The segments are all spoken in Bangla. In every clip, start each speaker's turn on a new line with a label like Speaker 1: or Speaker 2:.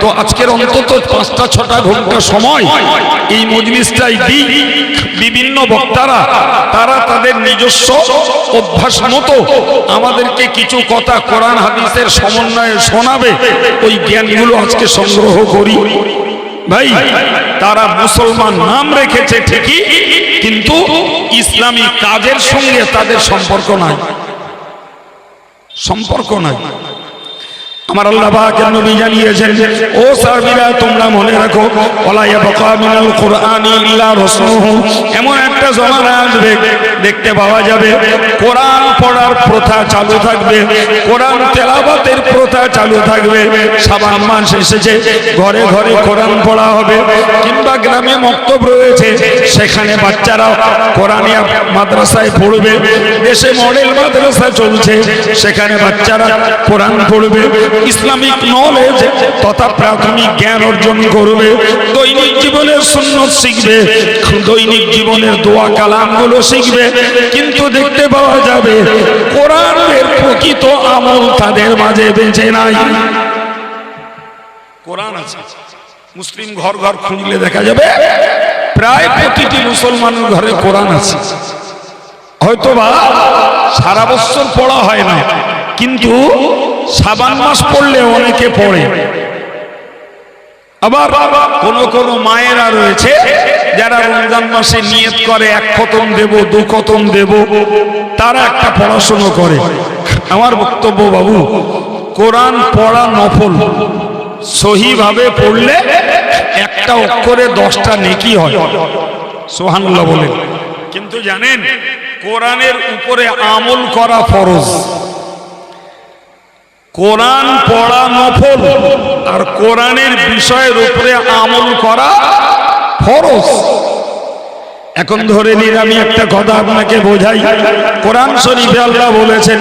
Speaker 1: তো আজকের অন্তত পাঁচটা, ছটা ঘণ্টা সময় এই মজলিসটাই দিই। বিভিন্ন বক্তারা, তারা তাদের নিজস্ব অভ্যাস মতো আমাদেরকে কিছু কথা কোরআন, হাদিসের সমন্বয়ে শোনাবে। ওই জ্ঞানগুলো আজকে সংগ্রহ করি। ভাই, তারা মুসলমান নাম রেখেছে ঠিকই, কিন্তু ইসলামী কাজের সঙ্গে তাদের সম্পর্ক নাই। সম্পর্ক নাই। আমার আল্লাহ পাকের নবী জানিয়েছেন, ও সাহাবীরা, তোমরা মনে রাখো ওলা ইয়াবকা মিনাল কুরআনি ইল্লা রাসূলুহু এমন একটা জমানা আসবে দেখতে পাওয়া যাবে। কোরআন পড়ার প্রথা চালু থাকবে। কোরআন তেলাওয়াতের প্রথা চালু থাকবে। সাবান মাস এসেছে। ঘরে ঘরে কোরআন পড়া হবে। কিংবা গ্রামে মক্তব রয়েছে। সেখানে বাচ্চারা কোরআনিয়া মাদ্রাসায় পড়বে। দেশে মডেল মাদ্রাসা চলছে। সেখানে বাচ্চারা কোরআন পড়বে। ইসলামিক নলেজ তথা প্রাথমিক জ্ঞান অর্জন করবে। দৈনিক জীবনের সুন্নত শিখবে। দৈনিক জীবনের দোয়া কালামগুলো শিখবে। কিন্তু দেখতে পাওয়া যাবে, কোরআনের প্রকৃত আমল তাদের মাঝে বেঁচে নাই। কোরআন আছে, মুসলিম ঘর ঘর খুঁজলে দেখা যাবে, প্রায় প্রতিটি মুসলমানের ঘরে কোরআন আছে। হয়তো বা সারা বছর পড়া হয় না, কিন্তু সাবান মাস পড়লে অনেকে পড়ে। আবার কোন কোন মায়েরা রয়েছে যারা রমজান মাসে নিয়ত করে, এক খতম দেব, দু খতম দেব, তারা একটা পড়াশুনো করে। আমার বক্তব্য, বাবু, কোরআন পড়া নফল। সহিভাবে পড়লে একটা অক্ষরে দশটা নেকি হয়। সোহানুল্লাহ বলেন। কিন্তু জানেন, কোরআনের উপরে আমল করা ফরজ। কোরআন পড়া নফল, আর কোরআনের বিষয়ের উপরে আমল করা ফরজ। এখন ধরে নিন, আমি একটা কথা আপনাকে বোঝাই। কোরআন শরীফে আল্লাহ বলেছেন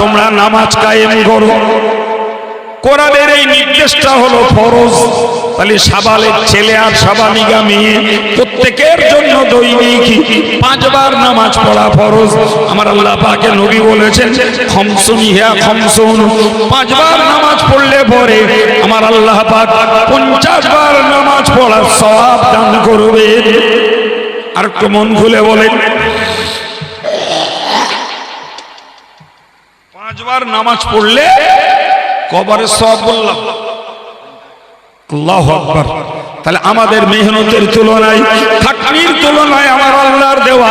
Speaker 1: তোমরা নামাজ কায়েম করো। কোরআনের এই নির্দেশটা হলো ফরজ। তাহলে সাবালের ছেলে আর সাবালিগা মেয়ে প্রত্যেকের জন্য দৈনিক পাঁচবার নামাজ পড়া ফরজ। আমার আল্লাহ পাকে নবী বলেছেন, খমসুন ইহা খমসুন। পাঁচবার নামাজ পড়লে পরে আমার আল্লাহ পাক পঞ্চাশ বার নামাজ পড়ার সওয়াব দান করবে আর একটু মন খুলে বলেন, পাঁচবার নামাজ পড়লে কবরের সব বললাম আল্লাহ আকবার। তাহলে আমাদের মেহনতের তুলনায় খাটনির তুলনায় আমার আল্লাহর দেওয়া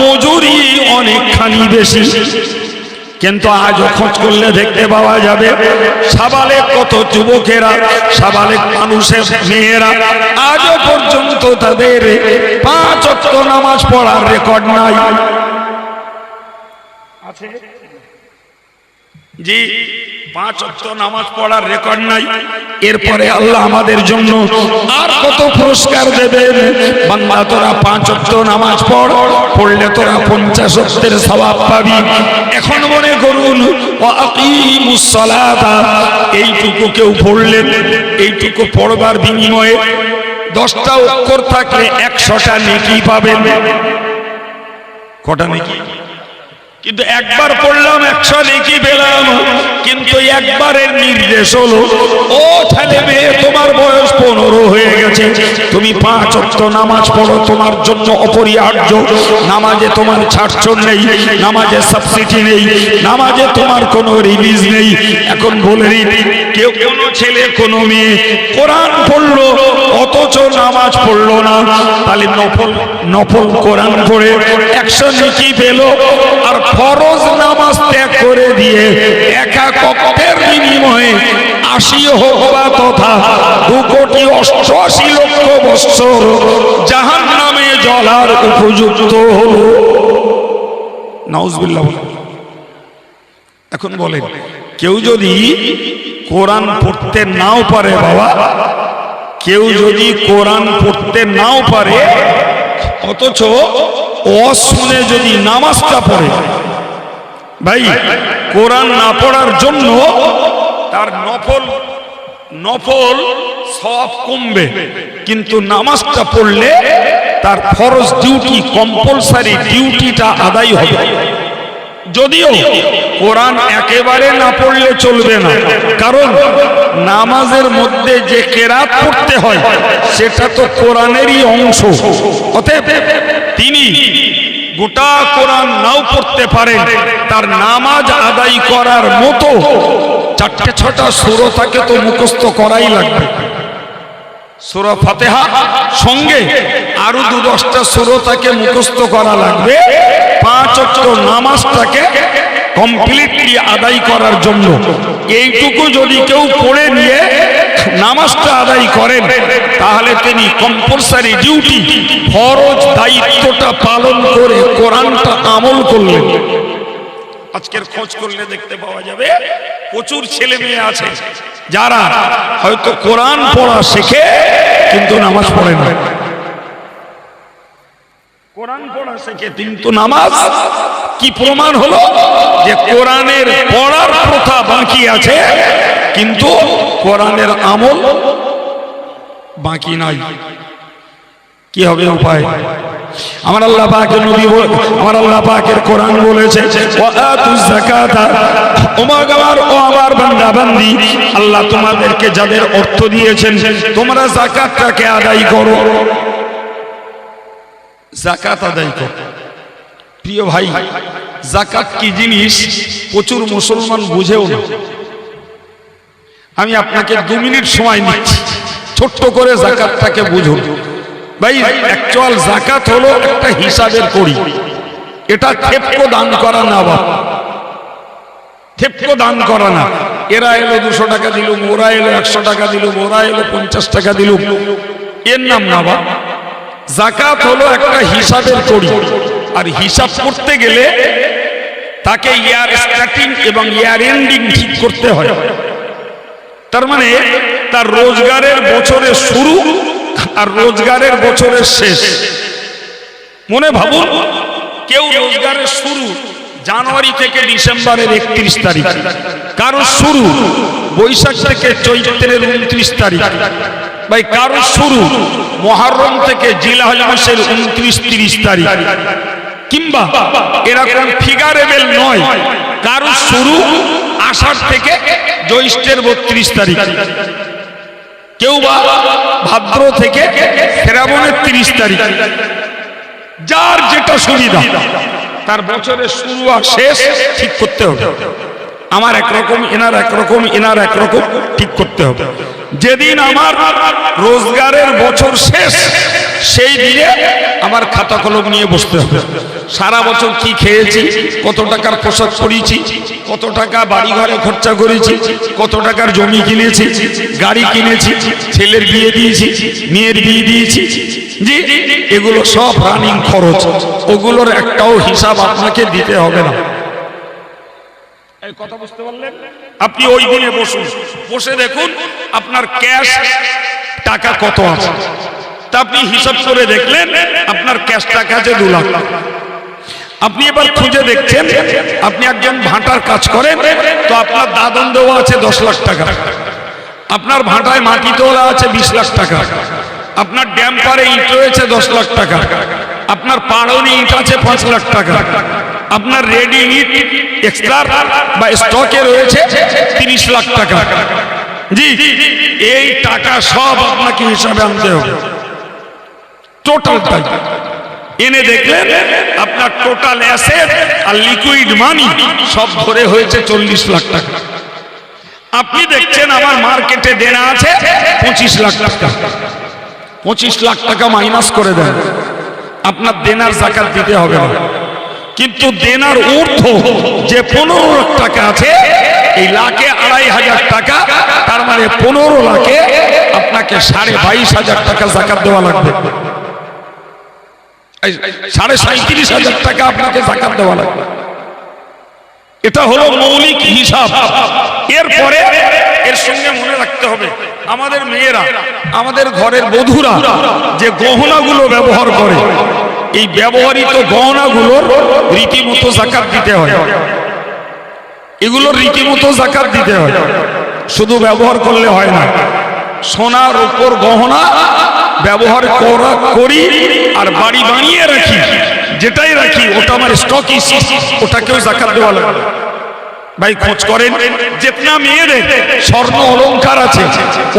Speaker 1: মজুরি অনেকখানি বেশি। কিন্তু আজ খোঁজ করলে দেখতে পাওয়া যাবে সাবালে কত যুবকেরা সাবালে মানুষের মেয়েরা আজও পর্যন্ত তাদের পাঁচ অক্ট নামাজ পড়ার রেকর্ড নাই। আছে? জি। পাঁচ অক্ট নামাজ পড়ার রেকর্ড নাই। এরপরে আল্লাহ আমাদের জন্য আর কত পুরস্কার দেবেন? বাংলা তোরা পাঁচ অক্ট নামাজ পড়, পড়লে তোরা পঞ্চাশ অক্টের স্বভাব পাবি। এখন মনে করুন এইটুকু কেউ পড়লেন, এইটুকু পড়বার বিনিময়ে দশটা অক্ষর থাকলে একশোটা নেকি পাবেন। কটা নেকি? কিন্তু একবার পড়লাম একশো নেকি পেলাম। কিন্তু একবারের নির্দেশ হলো, ও ছেলে মেয়ে, তোমার বয়স পনেরো হয়ে গেছে। তুমি পাঁচ অক্ট নামাজ পড়ো, তোমার জন্য অপরিহার্য। নামাজে তোমার ছাড়ছর নেই, নামাজে সাবসিডি নেই, নামাজে তোমার কোনো রিলিজ নেই। এখন বলে কেউ কোনো ছেলে, কোনো মেয়ে কোরআন পড়ল, অথচ নামাজ পড়ল না। তাহলে নফল নফল কোরআন পড়ে, একশো নেকি পেল, আর ফরজ নামাজ ত্যাগ করে দিয়ে একা কক্ষের বিনিময়ে আশি হোক বা তথা দু কোটি অষ্টআশি লক্ষ বৎসর জাহান নামে জলার উপযুক্ত হল। নাউজবিল্লাহ এখন বলেন, কেউ যদি কোরআন পড়তে নাও পারে বাবা, কেউ যদি কোরআন পড়তে নাও পারে, অথচ অশুনে যদি নামাজটা পড়ে, ভাই, কোরআন না পড়ার জন্য তার নফল নফল সব কমবে। কিন্তু নামাজটা পড়লে তার ফরজ ডিউটি কম্পালসারি ডিউটিটা আদায় হবে। যদিও কোরআন একেবারে না পড়লে চলবে না, কারণ নামাজের মধ্যে যে কেরাত পড়তে হয়, সেটা তো কোরআনেরই অংশ। অতএব তিনি গোটা কোরআন নাও পড়তে পারেন। তার নামাজ আদায় করার মতো চারটে ছটা সুরো তাকে তো মুখস্থ করাই লাগবে। সুরা ফাতেহা সঙ্গে আরও দু দশটা সুরো তাকে মুখস্থ করা লাগবে। পাঁচ অক্ট নামাজটাকে কমপ্লিটলি আদায় করার জন্য। এইটুকু যদি কেউ পড়ে নিয়ে নামাজটা আদায় করেন তাহলে তিনি কম্পালসারি ডিউটি ফরজ দায়িত্বটা পালন করে কোরআনটা আমল করলেন। আজকের খোঁজ করলে দেখতে পাওয়া যাবে প্রচুর ছেলে মেয়ে আছে যারা হয়তো কোরআন পড়া শেখে কিন্তু নামাজ পড়ে না। কোরআন পড়া শেখে কিন্তু নামাজ কি প্রমাণ হলো? যে কোরআনের পড়ার প্রথা বাকি আছে কিন্তু কোরআনের আমল বাকি নাই। কি হবে উপায়? আমার আল্লাহ পাকের নবী বল- আমার আল্লাহ পাকের কোরআন বলেছে ও আমার বান্দা বান্দি আল্লাহ তোমাদেরকে যাদের অর্থ দিয়েছেন, তোমরা যাকাতটাকে আদায় করো। যাকাত আদায় করো। প্রিয় ভাই, যাকাত কি জিনিস? প্রচুর মুসলমান বুঝেও না। আমি আপনাকে দু মিনিট সময় নিচ্ছি। ছোট্ট করে জাকাতটাকে বুঝুন। ভাই অ্যাকচুয়াল জাকাত হলো একটা হিসাবের করি এটা থেপকো দান করা না বাপ থেপকো দান করা না। এরা এলো দুশো টাকা দিলুম, ওরা এলো একশো টাকা দিলুম, ওরা এলো পঞ্চাশ টাকা দিলুম। এর নাম না বাপ জাকাত হলো একটা হিসাবের করি আর হিসাব করতে গেলে তাকে ইয়ার স্টার্টিং এবং ইয়ার এন্ডিং ঠিক করতে হয়। তার মানে তার রোজগারের বছরের শুরু আর রোজগারের বছরের শেষ। মনে ভাবুন, কেউ রোজগারের শুরু জানুয়ারি থেকে ডিসেম্বরের একত্রিশ তারিখ। কারও শুরু বৈশাখ থেকে চৈত্রের উনত্রিশ তারিখ। ভাই কারও শুরু মহারম থেকে জিলাহল মাসের উনত্রিশ, তিরিশ তারিখ। কিংবা এরকম ফিগারেবেল নয়। কারও শুরু আষাঢ় থেকে জ্যৈষ্ঠের বত্রিশ তারিখ। কেউ বা ভাদ্র থেকে শ্রাবণের তিরিশ তারিখ। যার যেটা সুবিধা, তার বছরের শুরু আর শেষ ঠিক করতে হবে। আমার একরকম এনার একরকম এনার একরকম ঠিক করতে হবে। যেদিন আমার রোজগারের বছর শেষ, সেই দিনে আমার খাতা কলম নিয়ে বসতে হবে। সারা বছর কি খেয়েছি, কত টাকার পোশাক পরিয়েছি কত টাকা বাড়ি ঘরে খরচা করেছি, কত টাকার জমি কিনেছি, গাড়ি কিনেছি, ছেলের বিয়ে দিয়েছি, মেয়ের বিয়ে দিয়েছি। জি, এগুলো সব রানিং খরচ। ওগুলোর একটাও হিসাব আপনাকে দিতে হবে না। এই কথা বুঝতে পারলেন? আপনি ওই দিনে বসুন। বসে দেখুন আপনার ক্যাশ টাকা কত আছে। তা আপনি হিসাব করে দেখলেন আপনার ক্যাশ টাকা আছে দু লাখ আপনি এবার খুঁজে দেখছেন আপনি একজন ভাটার কাজ করেন, তো আপনার দাদন দেওয়া আছে দশ লাখ টাকা। আপনার ভাটায় মাটি তোলা আছে বিশ লাখ টাকা। আপনার ড্যাম পারে ইট রয়েছে দশ লাখ টাকা। আপনার পাড়নি ইট আছে পাঁচ লাখ টাকা। আপনার রেডি ইট এক্সট্রা বা স্টকে রয়েছে তিরিশ লাখ টাকা। জি এই টাকা সব আপনাকে হিসাবে আনতে হবে। টোটাল টাকা এনে দেখলেন আপনার টোটাল অ্যাসেট আর লিকুইড মানি সব ধরে হয়েছে চল্লিশ লাখ টাকা। আপনি দেখছেন আমার মার্কেটে দেনা আছে পঁচিশ লাখ টাকা। পঁচিশ লাখ টাকা মাইনাস করে দেন। আপনার দেনার জাকাত দিতে হবে না। কিন্তু দেনার ঊর্ধ্ব যে পনেরো লাখ টাকা আছে, এই লাখে আড়াই হাজার টাকা, তার মানে পনেরো লাখে আপনাকে সাড়ে বাইশ হাজার টাকা জাকাত দেওয়া লাগবে। সাড়ে সাঁত্রিশ হাজার টাকা আপনাকে জাকাত দেওয়া লাগবে। এটা হলো মৌলিক হিসাব। এরপরে এর সঙ্গে মনে রাখতে হবে, আমাদের মেয়েরা, আমাদের ঘরের বধুরা যে গহনাগুলো ব্যবহার করে এই ব্যবহৃত গহনাগুলোর রীতিমতো জাকাত দিতে হয়। এগুলোর রীতিমতো জাকাত দিতে হয়। শুধু ব্যবহার করলে হয় না, সোনার উপর গহনা ব্যবহার করা, করি আর বাড়ি বানিয়ে রাখি, যেটাই রাখি, ওটা আমার স্টক ওটাকেও জাকাত দেওয়া লাগবে ভাই, খোঁজ করেন, যেতনা মেয়েদের স্বর্ণ অলংকার আছে,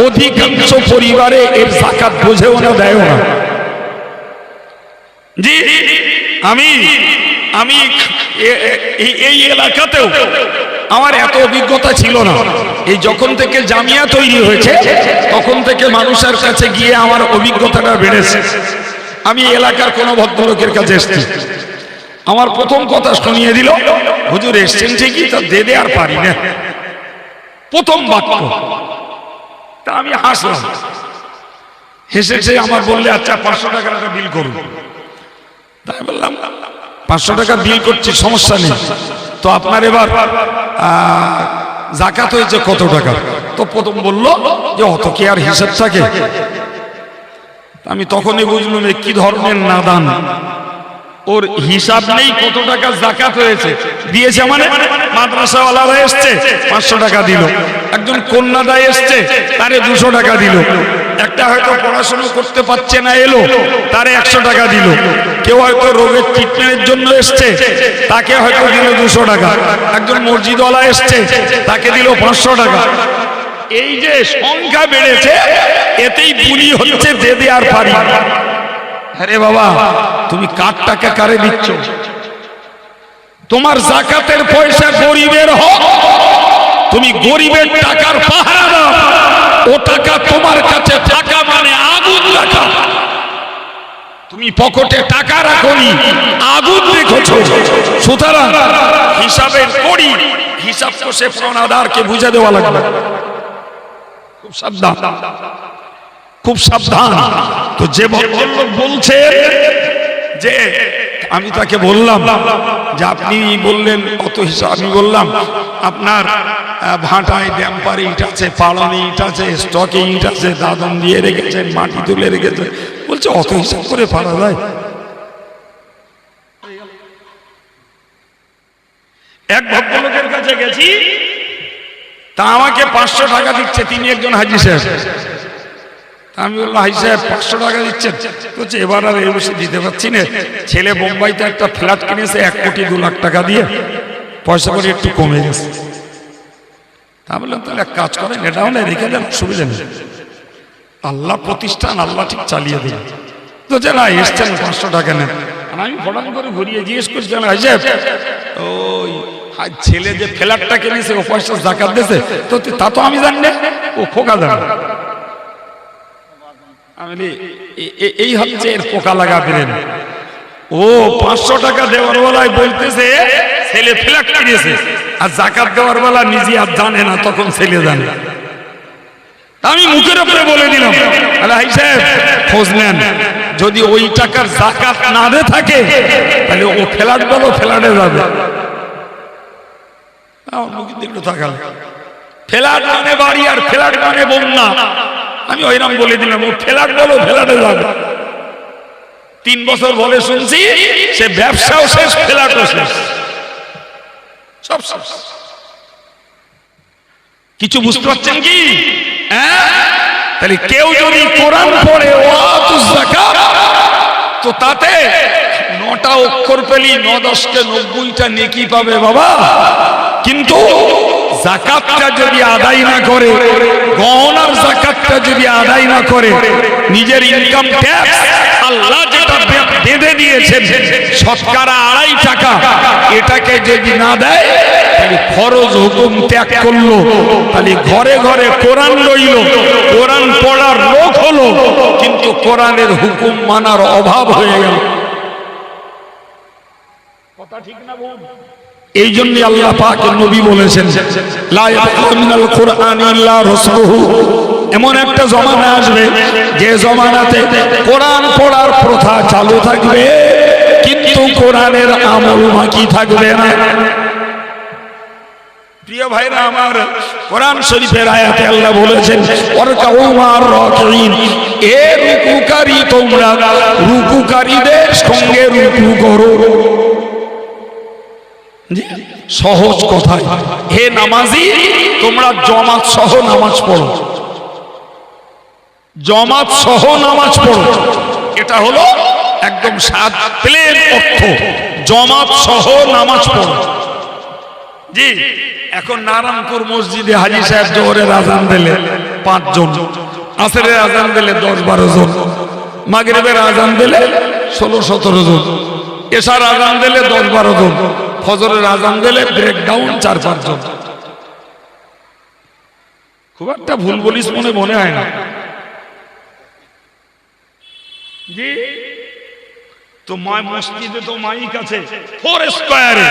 Speaker 1: অধিকাংশ পরিবারে এর জাকাত বোঝেও না, দেয়ও না। জি আমি আমি এই- এলাকাতেও আমার এত অভিজ্ঞতা ছিল না। এই যখন থেকে জামিয়া তৈরি হয়েছে, তখন থেকে মানুষের কাছে গিয়ে আমার অভিজ্ঞতাটা বেড়েছে। আমি এলাকার কোনো ভদ্রলোকের কাছে এসেছি। আমার প্রথম কথা শুনিয়ে দিল, হুজুর, এসছেন ঠিকই, তা দেদে আর পারি না। প্রথম বাক্য। তা আমি হাসলাম। হেসেছে আমার বললে আচ্ছা পাঁচশো টাকার একটা বিল করুন। তাই বললাম পাঁচশো টাকা বিল করছি, সমস্যা নেই। তো আপনার এবার জাকাত হয়েছে কত টাকা? তো প্রথম বলল যে অত কি আর হিসাব থাকে? আমি তখনই বুঝলাম কি ধরনের নাদান। ওর হিসাব নেই কত টাকা জাকাত হয়েছে। দিয়েছে মানে মাদ্রাসাওয়ালারা এসছে, পাঁচশো টাকা দিল। একজন কন্যাদায় এসছে, তারে দুশো টাকা দিল। একটা হয়তো পড়াশোনা করতে পারছে না, এলো, তারে একশো টাকা দিল। কেউ হয়তো রোগের ট্রিটমেন্টের জন্য এসছে, তাকে হয়তো দিল দুশো টাকা। একজন মসজিদওয়ালা এসছে, তাকে দিল পাঁচশো টাকা। এই যে সংখ্যা বেড়েছে, এতেই বুলি হচ্ছে দে দে আর পারি। আরে বাবা, তুমি কার টাকা কারে দিচ্ছ? তোমার জাকাতের পয়সা গরিবের হোক। তুমি গরিবের টাকার পাহারা ও টাকা তোমার কাছে, টাকা মানে আগুন রাখা। তুমি পকেটে টাকা রাখনি, আগুন রেখেছো। সুতরাং হিসাবের করি হিসাব সে প্রণাদারকে বুঝে দেওয়া লাগবে। খুব সাবধান। খুব সাবধান। তো যে ভদ্রলোক বলছে যে আমি তাকে বললাম যে আপনি বললেন, কত হিসাব আমি বললাম, আপনার ভাটায় ড্যাম্পারে ইট আছে, পালনে ইট আছে, স্টকে ইট আছে, দাদন দিয়ে রেখেছেন, মাটি তুলে রেখেছেন। বলছে, অত হিসাব করে পারা যায়। এক ভদ্রলোকের কাছে গেছি, তা আমাকে পাঁচশো টাকা দিচ্ছে, তিনি একজন হাজি সাহেব। আমি বললাম হাজি সাহেব, পাঁচশো টাকা দিচ্ছেন। বলছে, এবার আর এই বসে দিতে পারছি না। ছেলে বোম্বাইতে একটা ফ্ল্যাট কিনেছে, এক কোটি দু লাখ টাকা দিয়ে। পয়সা করে একটু কমে গেছে। তা বললাম, তাহলে এক কাজ করেন এটাও না রেখে দেন অসুবিধা নেই। আল্লাহ প্রতিষ্ঠান, আল্লাহ ঠিক চালিয়ে দিন তো যে না এসছেন, পাঁচশো টাকা নেন। আমি ফটান করে ঘুরিয়ে জিজ্ঞেস করছিলাম হাজি সাহেব, ওই ছেলে যে ফ্ল্যাটটা কিনেছে, ও পয়সা জাকাত দিয়েছে? তো তা তো আমি জানি ও খোকা জানে। এই হচ্ছে এর পোকা লাগা বেরেন। ও, পাঁচশো টাকা দেওয়ার বেলায় বলতেছে, ছেলে ফ্ল্যাট কিনেছে। আর জাকাত দেওয়ার বেলা নিজে আর জানে না, তখন ছেলে জানে। আমি মুখের উপরে বলে দিলাম সাহেব, খোঁজ নেন। যদি ওই টাকার জাকাত না দে থাকে, তাহলে ও ফ্ল্যাট বলো, ফ্ল্যাটে যাবে। আমার ফ্ল্যাট মানে বাড়ি আর ফ্ল্যাট মানে বন্যা। আমি ওইরাম বলে দিলাম, ও ফ্ল্যাট বলো ফ্ল্যাটে যাবে তিন বছর বলে শুনছি, সে ব্যবসাও শেষ ফ্ল্যাটও শেষ। সব শেষ। কিছু বুঝতে পারছেন কি? হ্যাঁ? তাহলে কেউ যদি কোরআন পড়ে তো তাতে নটা অক্ষর পেলি, ন দশকে নব্বইটা নেকি পাবে বাবা। কিন্তু জাকাতটা যদি আদায় না করে, গহনার জাকাতটা যদি আদায় না করে, নিজের ইনকাম ট্যাক্স আল্লাহ যেটা বেঁধে দিয়েছেন, শতকরা আড়াই টাকা, এটাকে যদি না দেয়, তাহলে ফরজ হুকুম ত্যাগ করল, তাহলে ঘরে ঘরে কোরআন রইল, কোরআন পড়ার লোক হলো, কিন্তু কোরআনের হুকুম মানার অভাব হয়ে গেল। কথা ঠিক না এই জন্য আল্লাহ পাক নবী বলেছেন এমন একটা জমানা আসবে, যে জমানাতে কোরআন পড়ার প্রথা চালু থাকবে, কিন্তু কোরআনের আমল বাকি থাকবে না। প্রিয় ভাইরা আমার, কোরআন শরীফের আয়াতে আল্লাহ বলেছেন এ রুকুকারী তোমরা, রুকুকারীদের সঙ্গে রুকু করো। সহজ কথায় হে নামাজি, তোমরা জমাত সহ নামাজ পড়ো। জমাত সহ নামাজ পড়ো। এটা হলো একদম সাত প্লেন অর্থ। জমাত সহ নামাজ পড়ো। জি, এখন নারায়ণপুর মসজিদে হাজি সাহেব জোহরের আজান দিলে পাঁচজন, আসরের আজান দিলে দশ বারো জন, মাগরিবের আজান দিলে ষোলো সতেরো জন, এশার আজান দিলে দশ বারো জন। ফজরের আজান দিলে ব্রেকডাউন চার পাঁচজন। খুব একটা ভুল বলিস মনে মনে হয় না। জি। তো মা মসজিদে তো মাইক আছে। ফোর স্কোয়ারে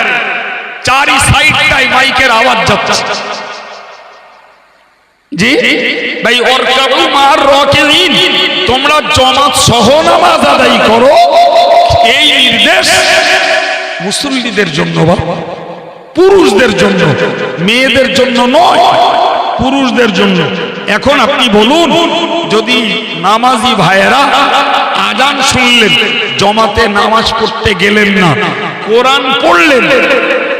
Speaker 1: চারি সাইডটাই মাইকের আওয়াজ যাচ্ছে। জি? ভাই ওর কাবু মার রকেইন তোমরা জমাত সহ নামাজ আদায় করো। এই নির্দেশ মুসল্লিদের জন্য বা পুরুষদের জন্য, মেয়েদের জন্য নয়, পুরুষদের জন্য। এখন আপনি বলুন, যদি নামাজি ভাইয়েরা আজান শুনলেন, জমাতে নামাজ পড়তে গেলেন না, কোরআন পড়লেন,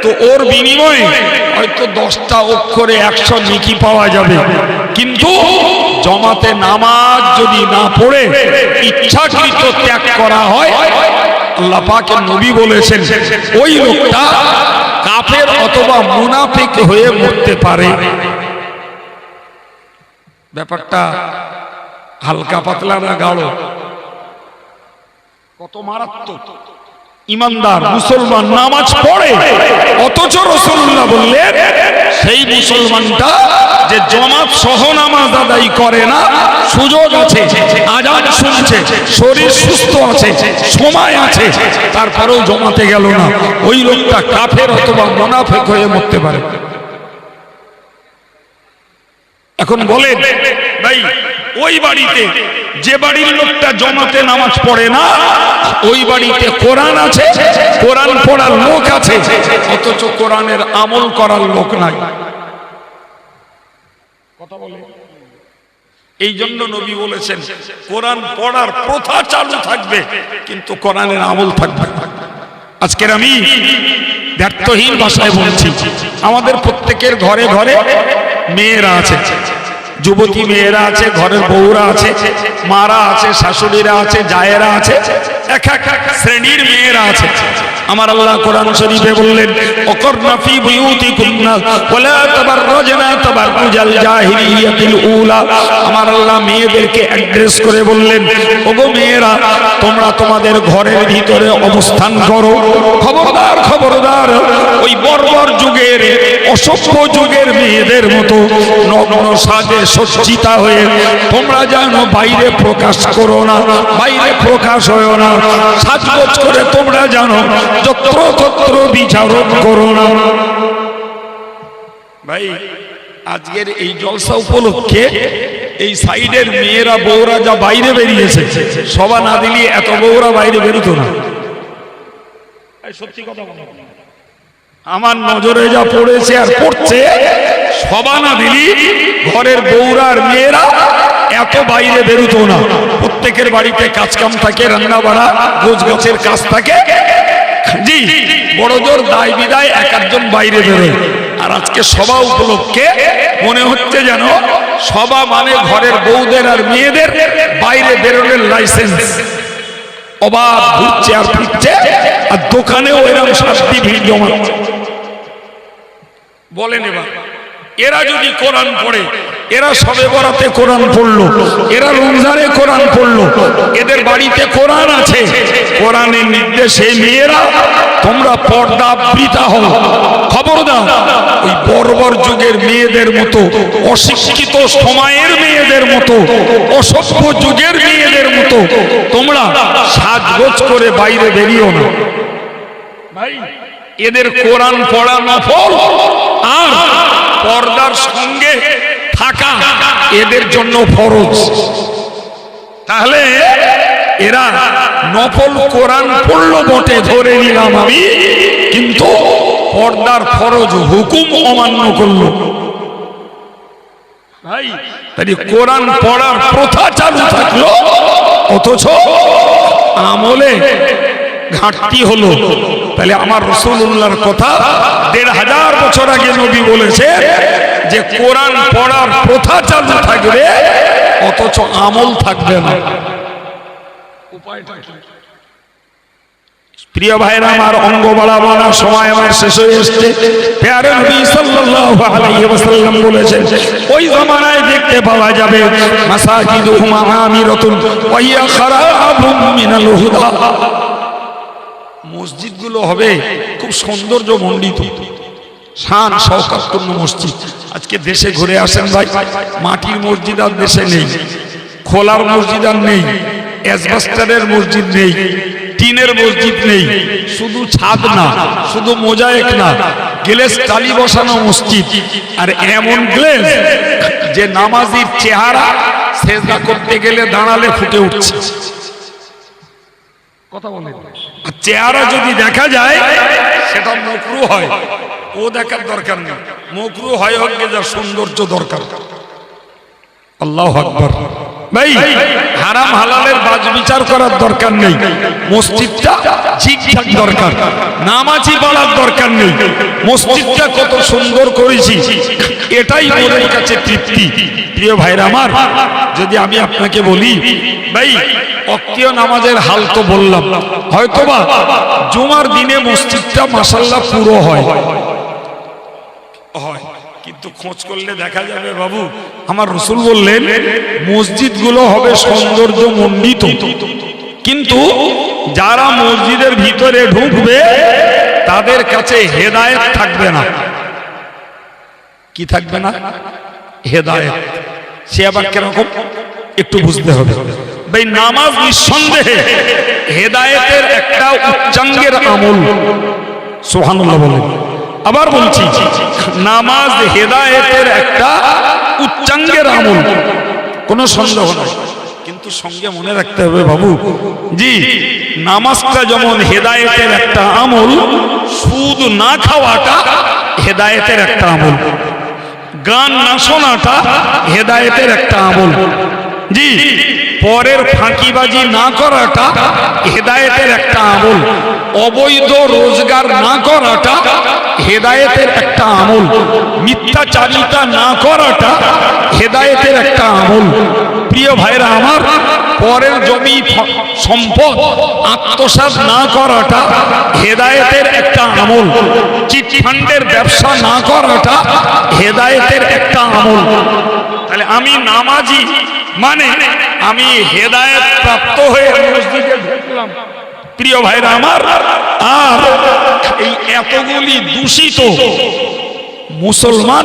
Speaker 1: তো ওর বিনিময়ে হয়তো দশটা অক্ষরে একশো নিকি পাওয়া যাবে। কিন্তু জমাতে নামাজ যদি না পড়ে, ইচ্ছাকৃত ত্যাগ করা হয় আল্লাহ পাকের নবী বলেছেন, ওই লোকটা কাফের অথবা মুনাফিক হয়ে মরতে পারে। ব্যাপারটা হালকা পাতলা না গাঢ়? কত মারাত্মক। ইমানদার মুসলমান নামাজ পড়ে, অথচ রসুল্লাহ বললেন সেই মুসলমানটা যে জমাত সহ নামাজ আদায় করে না, সুযোগ আছে আজাদ শুনছে, শরীর সুস্থ আছে, সময় আছে, তারপরেও জমাতে গেল না। ওই লোকটা কাফের অথবা মোনাফেক হয়ে মরতে পারে। এখন বলেন ভাই, ওই বাড়িতে যে বাড়ির লোকটা জমাতে নামাজ পড়ে না, ওই বাড়িতে কোরআন আছে, কোরআন পড়ার লোক আছে, অথচ কোরআনের আমল করার লোক নাই। কথা বলে? এই জন্য নবী বলেছেন, কোরআন পড়ার প্রথা চালু থাকবে, কিন্তু কোরআনের আমল থাকবে। আজকের আমি ব্যর্থহীন ভাষায় বলছি, আমাদের প্রত্যেকের ঘরে ঘরে মেয়েরা আছে। যুবতী মেয়েরা আছে, ঘরের বউরা আছে, মারা আছে, শাশুড়িরা আছে, জায়েরা আছে, এক এক শ্রেণির মেয়েরা আছে। আমার আল্লাহ কোরআন শরীফে বললেন অকর্না ফি বুয়ুতিকুন্না ওয়ালা তাবাররাজনা তাবাররুজাল জাহিলিয়াতিল উলা। আমার আল্লাহ মেয়েদেরকে অ্যাড্রেস করে বললেন, ওগো মেয়েরা, তোমরা তোমাদের ঘরের ভিতরে অবস্থান করো। খবরদার খবরদার, ওই বর্বর যুগের, অসভ্য যুগের মেয়েদের মতো নগ্ন সাজে সজ্জিতা হয়ে, তোমরা জানো বাইরে প্রকাশ করো না, বাইরে প্রকাশ হয় না। সাজগোজ করে তোমরা জানো যত্র তত্র বিচারণ করো না। ভাই আজকের এই জলসা উপলক্ষে এই সাইডের মেয়েরা বউরা যা বাইরে বেরিয়েছে সবা না দিলে এত বউরা বাইরে বেরোতো না। সত্যি কথা আমার নজরে যা পড়েছে আর পড়ছে সবা না দিলি ঘরের বউরার মেয়েরা এত বাইরে বেরোতো না। প্রত্যেকের বাড়িতে কাজ কাম থাকে রান্না বাড়া গোছ গাছের কাজ থাকে জি। বড় জোর দায় বিদায় এক একজন বাইরে বেরোয়। আর আজকে সভা উপলক্ষে মনে হচ্ছে যেন সভা মানে ঘরের বউদের আর মেয়েদের বাইরে বেরোনোর লাইসেন্স অবাক ঘুরছে আর ফিরছে, আর দোকানেও এরকম শাস্তি ভিড় জমাচ্ছে বলেন এবার। এরা যদি কোরআন পড়ে, এরা সবে বরাতে কোরআন পড়ল, এরা রমজানে কোরআন পড়ল, এদের বাড়িতে কোরআন আছে। কোরআনের নির্দেশে মেয়েরা, তোমরা পর্দা বৃতা হও। খবরদার ওই বর্বর যুগের মেয়েদের মতো, অশিক্ষিত সময়ের মেয়েদের মতো, অসভ্য যুগের মেয়েদের মতো, তোমরা সাজগোজ করে বাইরে বেরিও না। ভাই, এদের কোরআন পড়া নফল। আর পর্দার সঙ্গে থাকা এদের জন্য ফরজ। তাহলে এরা নফল কোরআন পড়ল বটে, ধরে নিলাম আমি। কিন্তু পর্দার ফরজ হুকুম অমান্য করল। ভাই কোরআন পড়ার প্রথা চালু থাকল, অথচ আমলে ঘাটতি হলো। তাহলে আমার রসুল্লাহর কথা দেড় হাজার বছর আগে নবী বলেছে যে কোরআন পড়ার প্রথা চালু থাকবে, অথচ আমল থাকবে না। প্রিয় ভাইরা, আমার অঙ্গ বাড়াবার সময় আমার শেষ হয়ে এসছে। বলেছেন, ওই জামানায় দেখতে পাওয়া যাবে মসজিদগুলো হবে খুব সৌন্দর্য মণ্ডিত শান শওকাতপূর্ণ মসজিদ। আজকে দেশে ঘুরে আসেন ভাই, মাটির মসজিদ আর দেশে নেই। খোলার মসজিদ আর নেই। অ্যাসবাস্টারের মসজিদ নেই। টিনের মসজিদ নেই। শুধু ছাদ না, শুধু মোজায়েক না, গ্লেস টালি বসানো মসজিদ। আর এমন গ্লেস যে নামাজির চেহারা সেজদা করতে গেলে দাঁড়ালে ফুটে উঠছে। কথা আর চেহারা যদি দেখা যায়, সেটা মকরু হয়। ও দেখার দরকার নেই। মকরু হয় হোক যে সৌন্দর্য দরকার। আল্লাহ আকবর। ভাই, হারাম হালালের বাজ বিচার করার দরকার নেই। মসজিদটা ঠিকঠাক দরকার। নামাজি বলার দরকার নেই। মসজিদটা কত সুন্দর করেছি। এটাই মনের কাছে তৃপ্তি। প্রিয় ভাইরা আমার, যদি আমি আপনাকে বলি, ভাই অক্তীয় নামাজের হাল তো বললাম। হয়তোবা জুমার দিনে মসজিদটা মাসাল্লাহ পুরো হয়। কিন্তু খোঁজ করলে দেখা যাবে বাবু, আমার রসুল বললেন, মসজিদগুলো হবে সৌন্দর্য মণ্ডিত। কিন্তু যারা মসজিদের ভিতরে ঢুকবে, তাদের কাছে হেদায়েত থাকবে না। কি থাকবে না? হেদায়েত। সে আবার কীরকম? একটু বুঝতে হবে। ভাই, নামাজ নিঃসন্দেহে হেদায়েতের একটা উচ্চাঙ্গের আমল। সোহানুল্লাহ বলেন। আবার বলছি, নামাজ হেদায়েতের একটা উচ্চাঙ্গের আমল। কোনো সন্দেহ নাই। কিন্তু সঙ্গে মনে রাখতে হবে বাবু, জি, নামাজটা যেমন হেদায়েতের একটা আমল, সুদ না খাওয়াটা হেদায়েতের একটা আমল। গান না শোনাটা হেদায়েতের একটা আমল। জি পরের ফাঁকিবাজি না করাটা হেদায়েতের একটা আমল। অবৈধ রোজগার না করাটা হেদায়েতের একটা আমল। মিথ্যাচারিতা না করাটা হেদায়েতের একটা আমল। প্রিয় ভাইরা আমার, পরের জমি সম্পদ আত্মসাৎ না করাটা হেদায়েতের একটা আমল। চিট ফান্ডের ব্যবসা না করাটা হেদায়েতের একটা আমল। তাহলে আমি নামাজি। মানে আমি হেদায়েত প্রাপ্ত হয়ে মসজিদে ঢুকলাম। প্রিয় ভাইরা আমার, আর এই এতগুলি দূষিত মুসলমান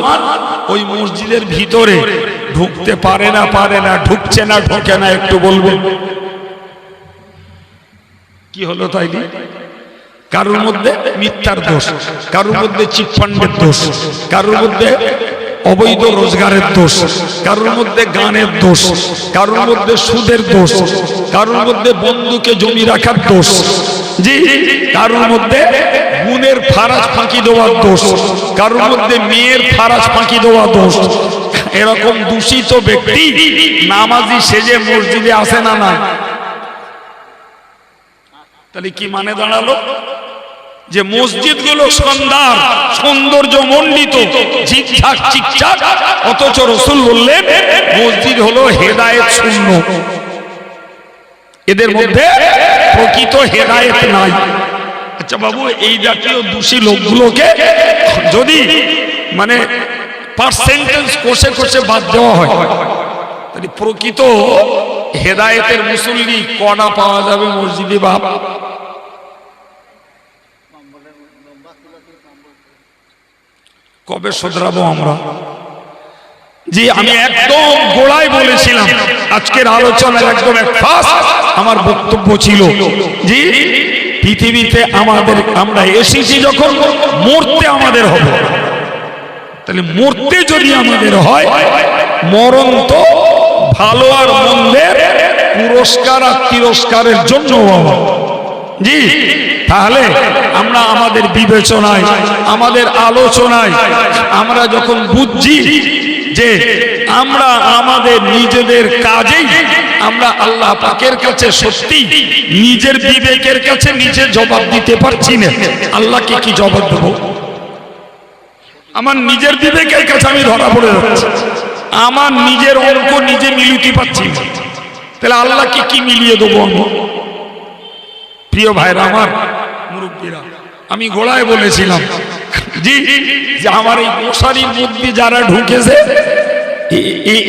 Speaker 1: ওই মসজিদের ভিতরে ঢুকতে পারে না পারে না, ঢুকছে না, ঢোকে না, একটু বলব। কি হলো তাই কারোর মধ্যে মিথ্যার দোষ, কারোর মধ্যে চিটফান্ডের দোষ, কারোর মধ্যে অবৈধ রোজগারের দোষ, কারোর মধ্যে গানের দোষ, কারোর মধ্যে সুদের দোষ, কারোর মধ্যে বন্ধুকে জমি রাখার দোষ, জি, কারোর মধ্যে গুণের ফারাজ ফাঁকি দেওয়ার দোষ, কারোর মধ্যে মেয়ের ফারাজ ফাঁকি দেওয়া দোষ, এরকম দূষিত ব্যক্তি নামাজি সেজে মসজিদে আসে না না। তাহলে কি মানে দাঁড়াল? যে মসজিদগুলো সন্ধ্যার সৌন্দর্য মণ্ডিত ঝিকঝাক চিকচাক অথচ রসুল বললেন, মসজিদ হলো হেদায়েত শূন্য। এদের মধ্যে প্রকৃত হেদায়েত নাই। আচ্ছা বাবু, এই জাতীয় দোষী লোকগুলোকে যদি মানে পার্সেন্টেজ কষে কষে বাদ দেওয়া হয় প্রকৃত হেদায়েতের মুসল্লি কণা পাওয়া যাবে মসজিদে বাপ? কবে শোধরাবো আমরা? জি, আমি একদম গোড়ায় বলেছিলাম, আজকের আলোচনার একদম এক আমার বক্তব্য ছিল। জি, পৃথিবীতে আমাদের, আমরা এসেছি যখন মরতে আমাদের হবে। তাহলে মরতে যদি আমাদের হয়, মরণ তো ভালো আর মন্দের পুরস্কার আর তিরস্কারের জন্য। জি তাহলে আমরা আমাদের বিবেচনায়, আমাদের আলোচনায় আমরা যখন বুঝছি যে আমরা আমাদের নিজেদের কাজেই আমরা আল্লাহ পাকের কাছে সত্যি নিজের বিবেকের কাছে নিজে জবাব দিতে পারছি না। আল্লাহকে কি জবাব দেবো? আমার নিজের বিবেকের কাছে আমি ধরা পড়ে যাচ্ছি। আমার নিজের অঙ্ক নিজে মিলিতে পারছি না। তাহলে আল্লাহকে কি মিলিয়ে দেবো আমি প্রিয় ভাইরা আমার মুরব্বীরা, আমি গোড়ায় বলেছিলাম, জি, যে আমার এই মশারির মধ্যে যারা ঢুকেছে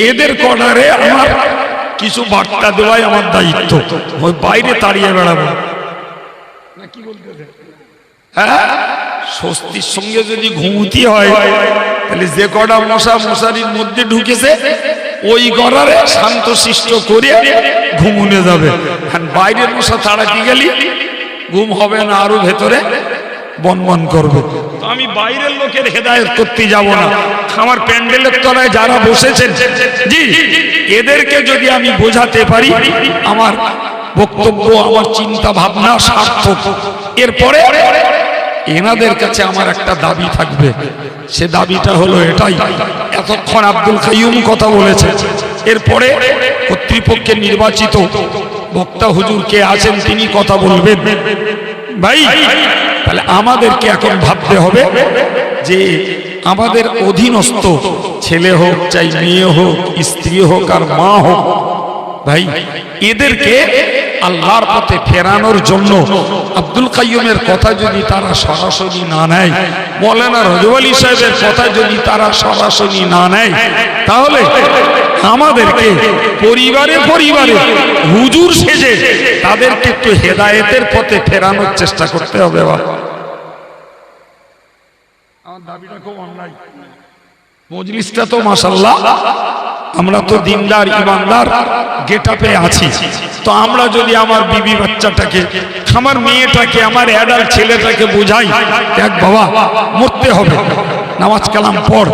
Speaker 1: এদের কর্নারে আমার কিছু বার্তা দেওয়াই আমার দায়িত্ব। ওই বাইরে তাড়িয়ে বেড়াবো। না, কি হ্যাঁ স্বস্তির সঙ্গে যদি হয়, তাহলে যে কটা মশা মশারির মধ্যে ঢুকেছে, ওই শান্ত করে ঘুমুনে যাবে। বাইরের মশা তাড়াতে গেলি ঘুম হবে না আরও ভেতরে বন বন করবে। তো আমি বাইরের লোকের হেদায়ত করতে যাব না। আমার প্যান্ডেলের তলায় যারা বসেছেন জি এদেরকে যদি আমি বোঝাতে পারি আমার বক্তব্য আমার চিন্তা ভাবনা সার্থক। এরপরে এনাদের কাছে আমার একটা দাবি থাকবে। সে দাবিটা হলো এটাই। এতক্ষণ আব্দুল কাইয়ুম কথা বলেছে। এরপরে কর্তৃপক্ষের নির্বাচিত বক্তা হুজুর কে আছেন তিনি কথা বলবেন। ভাই, তাহলে আমাদেরকে এখন ভাবতে হবে যে আমাদের অধীনস্থ ছেলে হোক চাই মেয়ে হোক, স্ত্রী হোক আর মা হোক, ভাই, এদেরকে আল্লাহর পথে ফেরানোর জন্য আব্দুল কাইয়ুমের কথা যদি তারা সরাসরি না নেয়, মৌলানা রজব সাহেবের কথা যদি তারা সরাসরি না নেয়, তাহলে আমাদেরকে পরিবারে পরিবারে হুজুর সেজে তাদেরকে একটু হেদায়েতের পথে ফেরানোর চেষ্টা করতে হবে বাবা। আমার দাবিটা খুব অন্যায়। মজলিসটা তো মাসাল্লাহ আমরা তো দিনদার ইমানদার গেটাপে আছি। তো আমরা যদি আমার বিবি বাচ্চাটাকে আমার মেয়েটাকে আমার অ্যাডাল্ট ছেলেটাকে বোঝাই দেখ বাবা মরতে হবে। নামাজ কালাম পড়।